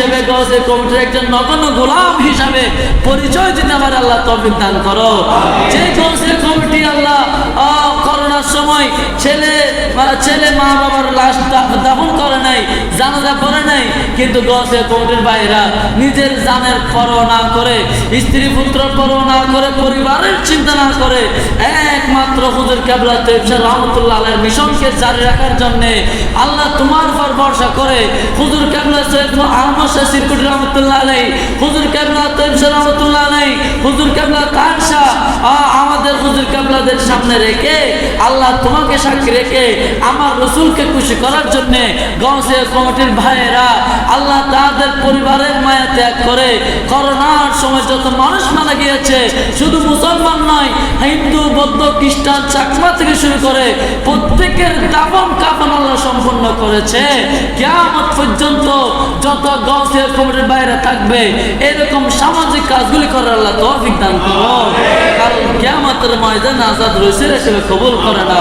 হিসেবে গজে কমিটির একজন নগণ্য গোলাম হিসাবে পরিচয় দিতে পারে আল্লাহ তফিক দান করো। যে গজে কমিটি আল্লাহ করোনার সময় ছেলে ছেলে মা বাবার লাশ দাফন নাই, জানাজা করে নাই, কিন্তু গজে কমিটির বাইরা নিজের জানের পরোয়া না করে, স্ত্রী পুত্র পরোয়া না করে, পরিবারের চিন্তা না করে, একমাত্র হুজুর কেবলা তৈবসার রহমতুল্লাহ আলের মিশনকে জারি রাখার জন্য আল্লাহ তোমার উপর ভরসা করে, হুজুর কেবলা সৈয়দ আহমদ সিরকুট রহমতুল্লাহ আলাই হুজুর কেবলা তৈবসার রহমতুল্লাহ আলাই হুজুর কেবলা তার কেবলাদের সামনে রেখে, আল্লাহ তোমাকে সাক্ষী রেখে আমার রসুলকে খুশি করার জন্য গঞ্জে কমিটির ভাইয়েরা আল্লাহ তাদের পরিবারের মায়া ত্যাগ করে করোনার সময় যত মানুষ মারা গিয়েছে, শুধু মুসলমান নয়, হিন্দু, বৌদ্ধ, খ্রিস্টান, চাকমা থেকে শুরু করে প্রত্যেকের দাপন কাপন আল্লাহ সম্পূর্ণ করেছে। কেমন পর্যন্ত যত গঞ্জে কমিটির বাইরে থাকবে, এরকম সামাজিক কাজগুলি করার আল্লাহ তৌফিক দান করো কারণ কেমতের ময়দান আজাদ রয়েছে হিসেবে কবুল করে না